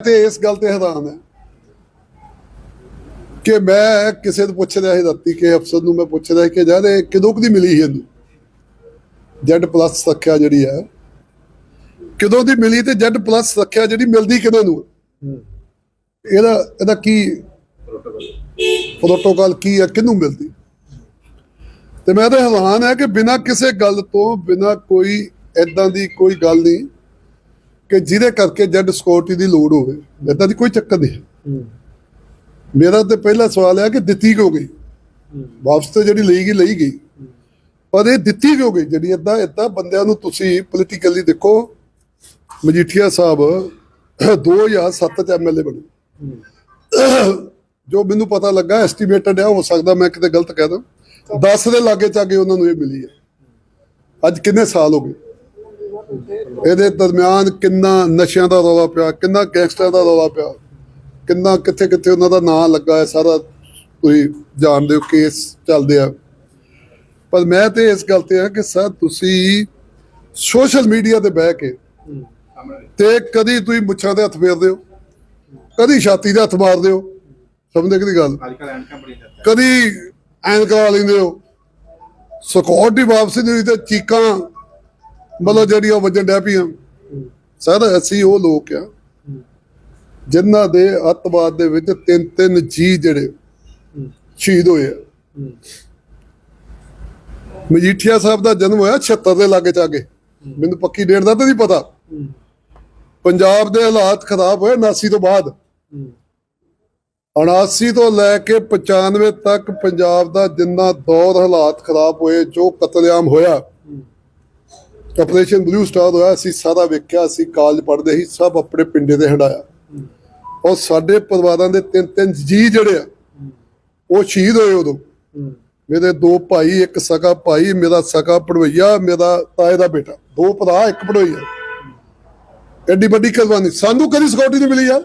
ਤੇ ਇਸ ਗੱਲ ਤੇ ਹੈਰਾਨ ਹੈ ਕਿ ਮੈਂ ਕਿਸੇ ਨੂੰ ਪੁੱਛ ਰਿਹਾ ਸੀ ਰਾਤੀ ਕਿ ਅਫਸਰ ਨੂੰ ਮੈਂ ਪੁੱਛ ਕਿ ਯਾਰ ਇਹ ਕਦੋਂ ਕਦੀ ਮਿਲੀ ਸੀ ਇਹਨੂੰ? ਜੈਡ ਪਲੱਸ ਰੱਖਿਆ ਜਿਹੜੀ ਹੈ। ਕਦੋਂ ਦੀ ਮਿਲੀ ਤੇ ਜੈਡ ਪਲੱਸ ਰੱਖਿਆ ਜਿਹੜੀ ਮਿਲਦੀ ਕਿਦੋਂ ਨੂੰ? ਇਹਦਾ ਇਹਦਾ ਕੀ ਪ੍ਰੋਟੋਕਾਲ ਕੀ ਹੈ, ਕਿਹਨੂੰ ਮਿਲਦੀ? ਤੇ ਮੈਂ ਤਾਂ ਹੈਰਾਨ ਹੈ ਕਿ ਬਿਨਾਂ ਕਿਸੇ ਗੱਲ ਤੋਂ, ਬਿਨਾਂ ਕੋਈ ਐਦਾਂ ਦੀ ਕੋਈ ਗੱਲ ਨਹੀਂ ਕਿ ਜਿਹਦੇ ਕਰਕੇ ਜੱਡ ਸਕਿਉਰਟੀ ਦੀ ਲੋੜ ਹੋਵੇ ਏਦਾਂ ਦੀ ਕੋਈ ਚੱਕਰ ਨਹੀਂ ਮੇਰਾ ਤੇ ਪਹਿਲਾ ਸਵਾਲ ਹੈ ਕਿ ਦਿੱਤੀ ਕਿਉਂ ਗਈ? ਵਾਪਸ ਤੇ ਜਿਹੜੀ ਲਈ ਗਈ ਲਈ ਗਈ। ਪਰ ਇਹ ਦਿੱਤੀ ਕਿਉਂ ਗਈ? ਜਿਹੜੀ ਏਦਾਂ ਏਦਾਂ ਬੰਦਿਆਂ ਨੂੰ ਤੁਸੀਂ ਪੋਲੀਟੀਕਲੀ ਦੇਖੋ ਮਜੀਠੀਆ ਸਾਹਿਬ 2007 ਚ ਐਮਐਲਏ ਬਣੇ। ਜੋ ਮੈਨੂੰ ਪਤਾ ਲੱਗਾ ਐਸਟੀਮੇਟਡ ਹੈ ਹੋ ਸਕਦਾ ਮੈਂ ਕਿਤੇ ਗਲਤ ਕਹਿ ਦਾਂ 10 ਦੇ ਲਾਗੇ ਚਾਗੇ ਉਹਨਾਂ ਨੂੰ ਇਹ ਮਿਲੀ ਹੈ। ਅੱਜ ਕਿੰਨੇ ਸਾਲ ਹੋ ਗਏ? ਇਹਦੇ ਦਰਮਿਆਨ ਕਿੰਨਾ ਨਸ਼ਿਆਂ ਦਾ ਰੌਲਾ ਪਿਆ ਕਿੰਨਾ ਗੈਂਗਸਟਰ ਦਾ ਰੌਲਾ ਪਿਆ ਕਿੰਨਾ ਕਿੱਥੇ ਕਿੱਥੇ ਉਹਨਾਂ ਦਾ ਨਾਂ ਲੱਗਾ ਹੈ ਸਾਰਾ ਤੁਸੀਂ ਜਾਣਦੇ ਹੋ ਕੇਸ ਚੱਲਦੇ ਆ। ਪਰ ਮੈਂ ਤੇ ਇਸ ਗੱਲ ਤੇ ਆ ਕਿ ਸਰ ਤੁਸੀਂ ਸੋਸ਼ਲ ਮੀਡੀਆ ਤੇ ਬਹਿ ਕੇ ਤੇ ਕਦੀ ਤੁਸੀਂ ਮੁੱਛਾਂ ਦੇ ਹੱਥ ਫੇਰਦੇ ਹੋ ਕਦੀ ਛਾਤੀ ਦੇ ਹੱਥ ਮਾਰਦੇ ਹੋ ਸਮਝਦੇ ਕਿਹਦੀ ਗੱਲ? ਕਦੀ ਐਨਕ ਲੈਂਦੇ ਹੋ ਸਿਕਿਉਰਿਟੀ ਵਾਪਸੀ ਨਹੀਂ ਤੇ ਚੀਕਾਂ ਮਤਲਬ ਜਿਹੜੀਆਂ ਵੱਜਣ ਡੈ ਪਈਆਂ ਸਰ, ਅਸੀਂ ਉਹ ਲੋਕ ਆ ਜਿਨ੍ਹਾਂ ਦੇ ਅੱਤਵਾਦ ਦੇ ਵਿੱਚ ਤਿੰਨ ਤਿੰਨ ਜੀ ਜਿਹੜੇ ਸ਼ਹੀਦ ਹੋਏ ਆ। ਮਜੀਠੀਆ ਸਾਹਿਬ ਦਾ ਜਨਮ ਹੋਇਆ 76 ਦੇ ਲਾਗੇ ਚਾਗੇ। ਮੈਨੂੰ ਪੱਕੀ ਡੇਟ ਦਾ ਤਾਂ ਨਹੀਂ ਪਤਾ। ਪੰਜਾਬ ਦੇ ਹਾਲਾਤ ਖਰਾਬ ਹੋਏ 79 ਤੋਂ ਬਾਅਦ। 79 ਤੋਂ ਲੈ ਕੇ 95 ਤੱਕ ਪੰਜਾਬ ਦਾ ਜਿੰਨਾ ਦੌਰ ਹਾਲਾਤ ਖਰਾਬ ਹੋਏ, ਜੋ ਕਤਲੇਆਮ ਹੋਇਆ ਆਪਰੇਸ਼ਨ ਬਲੂ ਸਟਾਰ ਹੋਇਆ ਅਸੀਂ ਸਾਰਾ ਵੇਖਿਆ ਅਸੀਂ ਕਾਲਜ ਪੜ੍ਹਦੇ ਸੀ ਸਭ ਆਪਣੇ ਪਿੰਡੇ ਤੇ ਹੰਡਾਇਆ। ਔਰ ਸਾਡੇ ਪਰਿਵਾਰਾਂ ਦੇ ਤਿੰਨ ਤਿੰਨ ਜੀ ਜਿਹੜੇ ਆ ਉਹ ਸ਼ਹੀਦ ਹੋਏ ਉਦੋਂ। ਮੇਰੇ ਦੋ ਭਾਈ ਇੱਕ ਸਕਾ ਭਾਈ ਮੇਰਾ ਸਕਾ ਪੜਵਈਆ ਮੇਰਾ ਤਾਏ ਦਾ ਬੇਟਾ। ਦੋ ਭਰਾ ਇੱਕ ਪੜਵਈਆ ਐਡੀ ਵੱਡੀ ਕੁਰਬਾਨੀ। ਸਾਨੂੰ ਕਦੀ ਸਿਕਿਉਰਿਟੀ ਨਹੀਂ ਮਿਲੀ ਯਾਰ।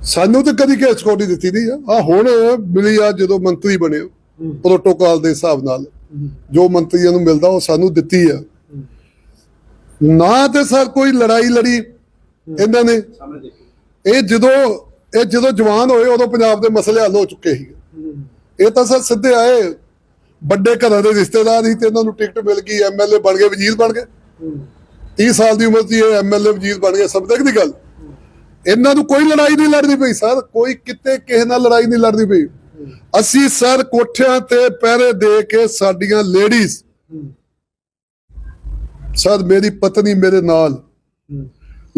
ਸਾਨੂੰ ਤਾਂ ਕਦੀ ਕਿਸੇ ਸਿਕਿਉਰਿਟੀ ਦਿੱਤੀ ਨਹੀਂ ਆ ਹੁਣ ਮਿਲੀ ਆ ਜਦੋਂ ਮੰਤਰੀ ਬਣੇ ਹੋ। ਪ੍ਰੋਟੋਕਾਲ ਦੇ ਹਿਸਾਬ ਨਾਲ। ਜੋ ਮੰਤਰੀਆਂ ਨੂੰ ਮਿਲਦਾ ਉਹ ਸਾਨੂੰ ਦਿੱਤੀ ਆ। ਨਾ ਤੇ ਸਰ ਕੋਈ ਲੜਾਈ ਲੜੀ ਇਹਨਾਂ ਨੇ। ਇਹ ਜਦੋਂ ਇਹ ਜਦੋਂ ਜਵਾਨ ਹੋਏ ਉਦੋਂ ਪੰਜਾਬ ਦੇ ਮਸਲੇ ਹੱਲ ਹੋ ਚੁੱਕੇ ਸੀ ਇਹ ਤਾਂ ਸਰ ਸਿੱਧੇ ਆਏ, ਵੱਡੇ ਘਰਾਂ ਦੇ ਰਿਸ਼ਤੇਦਾਰ ਹੀ ਤੇ ਇਹਨਾਂ ਨੂੰ ਟਿਕਟ ਮਿਲ ਗਈ ਐਮਐਲਏ ਬਣ ਗਏ, ਵਜ਼ੀਰ ਬਣ ਗਏ। 30 ਸਾਲ ਦੀ ਉਮਰ 'ਚ ਇਹ ਐਮਐਲਏ ਵਜ਼ੀਰ ਬਣ ਗਏ ਸਭ ਤੱਕ ਦੀ ਗੱਲ? ਇਹਨਾਂ ਨੂੰ ਕੋਈ ਲੜਾਈ ਨਹੀਂ ਲੜਨੀ ਪਈ ਸਰ, ਕੋਈ ਕਿਤੇ ਕਿਸੇ ਨਾਲ ਲੜਾਈ ਨਹੀਂ ਲੜਨੀ ਪਈ। ਅਸੀਂ ਸਰ ਕੋਠਿਆਂ ਤੇ ਪਹਿਰੇ ਦੇ ਕੇ ਸਾਡੀਆਂ ਲੇਡੀਜ਼ ਸਰ ਮੇਰੀ ਪਤਨੀ ਮੇਰੇ ਨਾਲ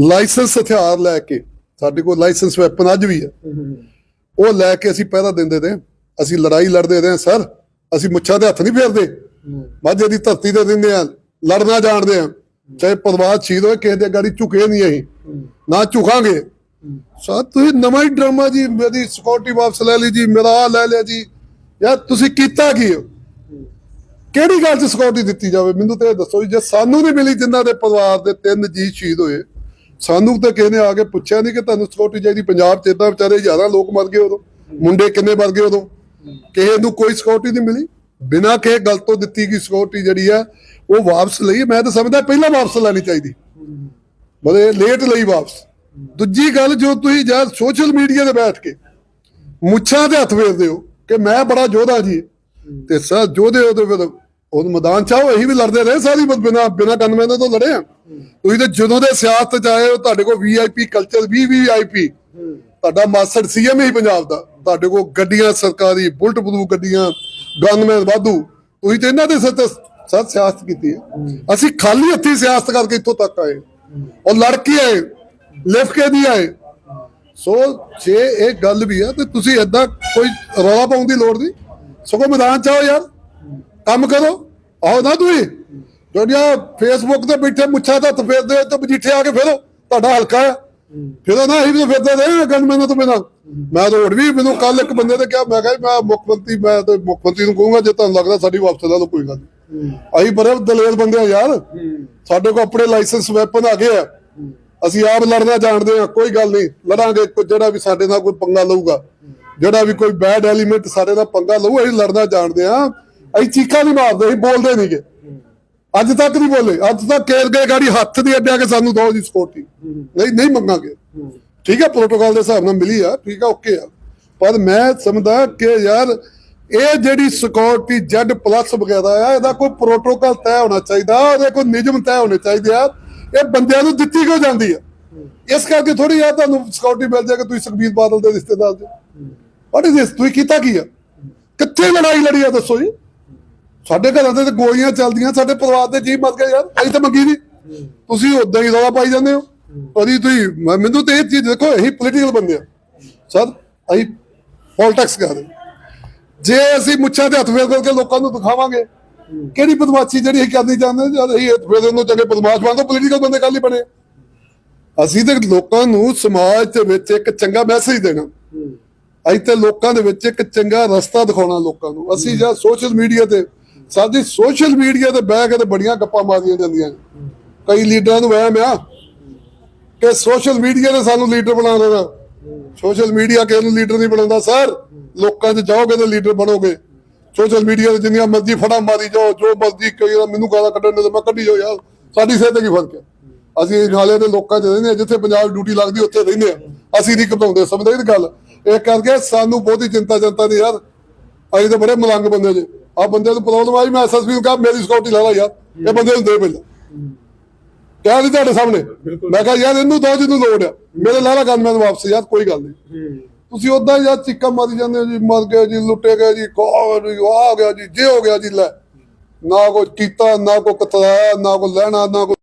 ਲਾਇਸੈਂਸ ਹਥਿਆਰ ਲੈ ਕੇ, ਸਾਡੇ ਕੋਲ ਲਾਇਸੈਂਸ ਵੈਪਨ ਅੱਜ ਵੀ ਹੈ। ਉਹ ਲੈ ਕੇ ਅਸੀਂ ਪਹਿਰਾ ਦਿੰਦੇ ਤੇ ਅਸੀਂ ਲੜਾਈ ਲੜਦੇ ਰਹੇ ਸਰ, ਅਸੀਂ ਮੁੱਛਾਂ ਦੇ ਹੱਥ ਨਹੀਂ ਫੇਰਦੇ। ਮਾਝੇ ਦੀ ਧਰਤੀ ਤੇ ਦਿੰਦੇ ਆ ਲੜਨਾ ਜਾਣਦੇ ਆ ਚਾਹੇ ਪਰਵਾਹ ਸ਼ਹੀਦ ਹੋਏ, ਕਿਸੇ ਦੇ ਗਾੜੀ ਝੁਕੇ ਨਹੀਂ ਅਸੀਂ, ਨਾ ਝੁਕਾਂਗੇ। ਸਰ, ਤੁਸੀਂ ਨਵਾਂ ਹੀ ਡਰਾਮਾ ਜੀ, ਮੇਰੀ ਸਿਕਿਉਰਿਟੀ ਵਾਪਸ ਲੈ ਲਈ ਜੀ, ਮੇਰਾ ਆ ਲੈ ਲਿਆ ਜੀ। ਯਾਰ, ਤੁਸੀਂ ਕੀਤਾ ਕੀ ਹੋ? ਕਿਹੜੀ ਗੱਲ 'ਚ ਸਿਕਿਉਰਿਟੀ ਦਿੱਤੀ ਜਾਵੇ? ਮੈਨੂੰ ਤੇ ਦੱਸੋ ਜੇ ਸਾਨੂੰ ਨਹੀਂ ਮਿਲੀ, ਜਿਨ੍ਹਾਂ ਦੇ ਪਰਿਵਾਰ ਦੇ ਤਿੰਨ ਜੀ ਸ਼ਹੀਦ ਹੋਏ, ਸਾਨੂੰ ਤਾਂ ਕਿਸੇ ਨੇ ਆ ਕੇ ਪੁੱਛਿਆ ਨਹੀਂ ਕਿ ਤੁਹਾਨੂੰ ਸਿਕਿਉਰਿਟੀ ਚਾਹੀਦੀ? ਪੰਜਾਬ 'ਚ ਇਦਾਂ ਵਿਚਾਰੇ ਹਜ਼ਾਰਾਂ ਲੋਕ ਮਰ ਗਏ ਉਦੋਂ। ਮੁੰਡੇ ਕਿੰਨੇ ਮਰ ਗਏ ਉਦੋਂ? ਕਿਸੇ ਨੂੰ ਕੋਈ ਸਿਕਿਉਰਿਟੀ ਨਹੀਂ ਮਿਲੀ? ਬਿਨਾਂ ਕਿਸੇ ਗੱਲ ਤੋਂ ਦਿੱਤੀ ਗਈ ਸਿਕਿਉਰਿਟੀ ਜਿਹੜੀ ਆ, ਉਹ ਵਾਪਸ ਲਈ। ਮੈਂ ਤਾਂ ਸਮਝਦਾ ਪਹਿਲਾਂ ਵਾਪਸ ਲੈਣੀ ਚਾਹੀਦੀ। ਮਤਲਬ ਲੇਟ ਲਈ ਵਾਪਸ। ਦੂਜੀ ਗੱਲ ਜੋ ਤੁਸੀਂ ਯਾਰ ਸੋਸ਼ਲ ਮੀਡੀਆ ਤੇ ਬੈਠ ਕੇ ਮੁੱਛਾਂ ਤੇ ਹੱਥ ਫੇਰਦੇ ਹੋ ਕਿ ਮੈਂ ਬੜਾ ਯੋਧਾ ਜੀ। ਤੇ ਸਰ ਯੋਧੇ ਉਹਦੇ ਫਿਰ ਉਹ ਮੈਦਾਨ ਚਾਹੋ ਇਹੀ ਵੀ ਲੜਦੇ ਰਹੇ ਸਾਰੀ ਬਿਨਾ ਬਿਨਾ ਗਨਮੈਨਾਂ ਤੋਂ ਲੜੇ ਆ ਤੁਸੀਂ ਤੇ ਜਦੋਂ ਦੇ ਸਿਆਸਤ ਚ ਆਏ ਹੋ, ਤੁਹਾਡੇ ਕੋਲ ਵੀਆਈਪੀ ਕਲਚਰ ਵੀ ਵੀਆਈਪੀ ਤੁਹਾਡਾ ਮਾਸਟਰ ਸੀਐਮ ਹੀ ਪੰਜਾਬ ਦਾ। ਤੁਹਾਡੇ ਕੋਲ ਗੱਡੀਆਂ, ਸਰਕਾਰੀ ਬੁਲਟ ਬਲੂ ਗੱਡੀਆਂ, ਗਨਮੈਨ ਵਾਧੂ। ਤੁਸੀਂ ਤੇ ਇਹਨਾਂ ਦੇ ਸਿਰ ਤੇ ਸਿਆਸਤ ਕੀਤੀ ਹੈ। ਅਸੀਂ ਖਾਲੀ ਹੱਥੀ ਸਿਆਸਤ ਕਰਕੇ ਇੱਥੋਂ ਤੱਕ ਆਏ। ਔਰ ਲੜ ਕੇ ਆਏ। ਲਿਫ ਕੇ ਨਹੀਂ ਆਏ। ਸੋ ਜੇ ਇਹ ਗੱਲ ਵੀ ਆ ਤੇ ਤੁਸੀਂ ਏਦਾਂ ਕੋਈ ਰੌਲਾ ਪਾਉਣ ਦੀ ਲੋੜ ਨਹੀਂ। ਸਗੋਂ ਮੈਦਾਨ ਚ ਆਓ ਯਾਰ। ਕੰਮ ਕਰੋ। ਆਓ ਨਾ ਤੁਸੀਂ। ਜਿਹੜੀਆਂ ਫੇਸਬੁੱਕ ਤੇ ਬੈਠੇ ਮੁੱਛਾਂ ਦਾ ਫੇਰਦੇ ਹੋ ਤੇ ਮਜੀਠੇ ਆ ਕੇ ਫੇਰੋ। ਤੁਹਾਡਾ ਹਲਕਾ ਆ। ਫਿਰ ਨਾ ਅਸੀਂ ਵੀ ਤਾਂ ਫਿਰਦੇ ਰਹੇ ਗਨਮੈਨਾਂ ਤੋਂ ਬਿਨਾਂ ਮੈਂ ਤਾਂ ਹੋਰ ਵੀ ਮੈਨੂੰ ਕੱਲ ਇੱਕ ਬੰਦੇ ਨੇ ਕਿਹਾ ਮੈਂ ਕਿਹਾ ਮੈਂ ਮੁੱਖ ਮੰਤਰੀ ਮੈਂ ਤੇ ਮੁੱਖ ਮੰਤਰੀ ਨੂੰ ਕਹੂੰਗਾ ਜੇ ਤੁਹਾਨੂੰ ਲੱਗਦਾ ਸਾਡੀ ਵਾਪਸ ਲੈ ਲਓ ਕੋਈ ਗੱਲ ਅਸੀਂ ਬੜੇ ਦਲੇਰ ਬੰਦੇ ਆ ਯਾਰ। ਸਾਡੇ ਕੋਲ ਆਪਣੇ ਲਾਇਸੈਂਸ ਵੈਪਨ ਆ ਗਏ ਆ। ਅਸੀਂ ਆਪ ਲੜਨਾ ਜਾਣਦੇ ਹਾਂ, ਕੋਈ ਗੱਲ ਨਹੀਂ, ਲੜਾਂਗੇ, ਕੋਈ ਜਿਹੜਾ ਵੀ ਸਾਡੇ ਨਾਲ ਕੋਈ ਪੰਗਾ ਲਊਗਾ। ਜਿਹੜਾ ਵੀ ਕੋਈ ਬੈਡ ਐਲੀਮੈਂਟ ਸਾਡੇ ਨਾਲ ਪੰਗਾ ਲਊ, ਅਸੀਂ ਲੜਨਾ ਜਾਣਦੇ ਆ ਅਸੀਂ ਚੀਕਾਂ ਨਹੀਂ ਮਾਰਦੇ, ਅਸੀਂ ਬੋਲਦੇ ਨਹੀਂਗੇ ਅੱਜ ਤੱਕ ਨਹੀਂ ਬੋਲੇ, ਅੱਜ ਤੱਕ ਕੇਰ ਗਏ ਗਾੜੀ ਹੱਥ ਦੀ ਅੱਡਿਆ ਕੇ ਸਾਨੂੰ ਦੋ ਜੀ ਸਕਿਉਰਟੀ ਨਹੀਂ ਨਹੀਂ ਮੰਗਾਂਗੇ। ਠੀਕ ਹੈ ਪ੍ਰੋਟੋਕਾਲ ਦੇ ਹਿਸਾਬ ਨਾਲ ਮਿਲੀ ਆ, ਠੀਕ ਆ ਓਕੇ ਆ। ਪਰ ਮੈਂ ਸਮਝਦਾ ਕਿ ਯਾਰ, ਇਹ ਜਿਹੜੀ ਸਿਕਿਉਰਿਟੀ ਜੈਡ ਪਲੱਸ ਵਗੈਰਾ ਆ, ਇਹਦਾ ਕੋਈ ਪ੍ਰੋਟੋਕਾਲ ਤੈਅ ਹੋਣਾ ਚਾਹੀਦਾ ਉਹਦੇ ਕੋਈ ਨਿਯਮ ਤੈਅ ਹੋਣੇ ਚਾਹੀਦੇ ਆ। ਇਹ ਬੰਦਿਆਂ ਨੂੰ ਦਿੱਤੀ ਕਿਉਂ ਜਾਂਦੀ ਆ? ਇਸ ਕਰਕੇ ਥੋੜੀ ਆ ਤੁਹਾਨੂੰ ਸਿਕਿਉਰਿਟੀ ਮਿਲ ਜਾਏਗਾ, ਤੁਸੀਂ ਸੁਖਬੀਰ ਬਾਦਲ ਦੇ ਰਿਸ਼ਤੇਦਾਰ ਜੋ। ਵਾਟ ਇਜ਼ ਦਿਸ ਤੁਸੀਂ ਕੀਤਾ ਕੀ ਆ? ਕਿੱਥੇ ਲੜਾਈ ਲੜੀ ਆ ਦੱਸੋ ਜੀ? ਸਾਡੇ ਘਰਾਂ ਦੇ ਤੇ ਗੋਲੀਆਂ ਚੱਲਦੀਆਂ, ਸਾਡੇ ਪਰਿਵਾਰ ਦੇ ਜੀ ਮਰ ਗਏ ਯਾਰ, ਅਸੀਂ ਤਾਂ ਮੰਗੀ ਨਹੀਂ। ਤੁਸੀਂ ਉਦਾਂ ਹੀ ਰੌਲਾ ਪਾਈ ਜਾਂਦੇ ਹੋ। ਅਰੀ ਤੁਸੀਂ ਮੈਨੂੰ ਤੇ ਇਹ ਚੀਜ਼ ਦੇਖੋ ਇਹੀ ਪੋਲੀਟੀਕਲ ਬੰਦੇ ਆ। ਸਰ ਅਸੀਂ ਪੋਲਿਟਿਕਸ ਕਰ ਰਹੇ ਜੇ ਅਸੀਂ ਮੁੱਛਾਂ ਤੇ ਹੱਥ ਫੇਰ ਕਰਕੇ ਲੋਕਾਂ ਨੂੰ ਦਿਖਾਵਾਂਗੇ ਕਿਹੜੀ ਬਦਮਾਸ਼ੀ ਜਿਹੜੀ ਅਸੀਂ ਕਰਨੀ ਚਾਹੁੰਦੇ ਜਦ ਅਸੀਂ ਹੱਥ ਫੇਰ ਚੰਗੇ ਬਦਮਾਸ਼ ਬਣ ਤੋਂ ਪੋਲੀਟੀਕਲ ਬੰਦੇ ਕੱਲ ਹੀ ਬਣੇ। ਅਸੀਂ ਤੇ ਲੋਕਾਂ ਨੂੰ ਸਮਾਜ ਦੇ ਵਿੱਚ ਇੱਕ ਚੰਗਾ ਮੈਸੇਜ ਦੇਣਾ। ਅਸੀਂ ਤੇ ਲੋਕਾਂ ਦੇ ਵਿੱਚ ਇੱਕ ਚੰਗਾ ਰਸਤਾ ਦਿਖਾਉਣਾ ਲੋਕਾਂ ਨੂੰ। ਅਸੀਂ ਜਾਂ ਸੋਸ਼ਲ ਮੀਡੀਆ ਤੇ, ਸਾਡੀ ਸੋਸ਼ਲ ਮੀਡੀਆ ਤੇ ਬਹਿ ਕੇ ਤੇ ਬੜੀਆਂ ਗੱਪਾਂ ਮਾਰੀਆਂ ਜਾਂਦੀਆਂ ਕਈ ਲੀਡਰਾਂ ਨੂੰ ਵਹਿਮ ਆ ਕਿ ਸੋਸ਼ਲ ਮੀਡੀਆ ਨੇ ਸਾਨੂੰ ਲੀਡਰ ਬਣਾ ਦੇਣਾ ਸੋਸ਼ਲ ਮੀਡੀਆ ਕਿਸੇ ਨੂੰ ਲੀਡਰ ਨਹੀਂ ਬਣਾਉਂਦਾ ਸਰ ਲੋਕਾਂ 'ਚ ਜਾਓਗੇ ਤਾਂ ਲੀਡਰ ਬਣੋਗੇ। ਸੋਸ਼ਲ ਮੀਡੀਆ ਤੇ ਜਿੰਨੀਆਂ ਮਰਜ਼ੀ ਫੜਾ ਮਾਰੀ ਜਾਓ, ਜੋ ਮਰਜ਼ੀ ਕਈ ਮੈਨੂੰ ਗਾਲਾਂ ਕੱਢਣ ਦੇ ਮੈਂ ਕੱਢੀ ਜਾਓ ਯਾਰ। ਸਾਡੀ ਸਿਹਤ ਤੇ ਕੀ ਫ਼ਰਕ ਹੈ? ਅਸੀਂ ਨਾਲੇ ਦੇ ਲੋਕਾਂ 'ਚ ਰਹਿੰਦੇ ਹਾਂ, ਜਿੱਥੇ ਪੰਜਾਬ ਡਿਊਟੀ ਲੱਗਦੀ, ਉੱਥੇ ਰਹਿੰਦੇ ਆ ਅਸੀਂ ਨਹੀਂ ਘਟਾਉਂਦੇ ਸਮਝਦੇ ਇਹ ਗੱਲ। ਇਹ ਕਰਕੇ ਸਾਨੂੰ ਬਹੁਤੀ ਚਿੰਤਾ ਚਿੰਤਾ ਨਹੀਂ ਯਾਰ। ਅਸੀਂ ਤਾਂ ਬੜੇ ਮਲੰਗ ਬੰਦੇ ਜੇ। ਆ ਬੰਦੇ ਨੂੰ ਪ੍ਰੋਬਲਮ ਆਈ, ਮੈਂ ਐਸਐਸਪੀ ਨੂੰ ਕਹਾ, ਮੇਰੀ ਸਿਕਿਉਰਿਟੀ ਲਾ ਲਾ ਯਾਰ। ਇਹ ਬੰਦੇ ਨੂੰ ਦੇ ਪਹਿਲਾਂ। ਕਿਹਾ ਨਹੀਂ ਤੁਹਾਡੇ ਸਾਹਮਣੇ। ਮੈਂ ਕਿਹਾ, ਯਾਰ, ਇਹਨੂੰ ਦੋ ਜਿਹਨੂੰ ਲੋੜ ਆ। ਮੇਰੇ ਲਾ ਲਾ ਗਨਮੈਨ ਵਾਪਸ, ਯਾਰ, ਕੋਈ ਗੱਲ ਨਹੀਂ। ਤੁਸੀਂ ਉਦਾਂ ਯਾਰ ਚੀਕਾਂ ਮਾਰੀ ਜਾਂਦੇ ਹੋ ਜੀ, ਮਰ ਗਏ ਜੀ, ਲੁੱਟੇ ਗਏ ਜੀ ਕੋ ਜੀ ਆਹ ਗਿਆ ਜੀ, ਜੇ ਹੋ ਗਿਆ ਜੀ, ਲੈ। ਨਾ ਕੋਈ ਕੀਤਾ, ਨਾ ਕੋਈ ਕਤਰਾਇਆ, ਨਾ ਕੋਈ ਲੈਣਾ, ਨਾ ਕੋਈ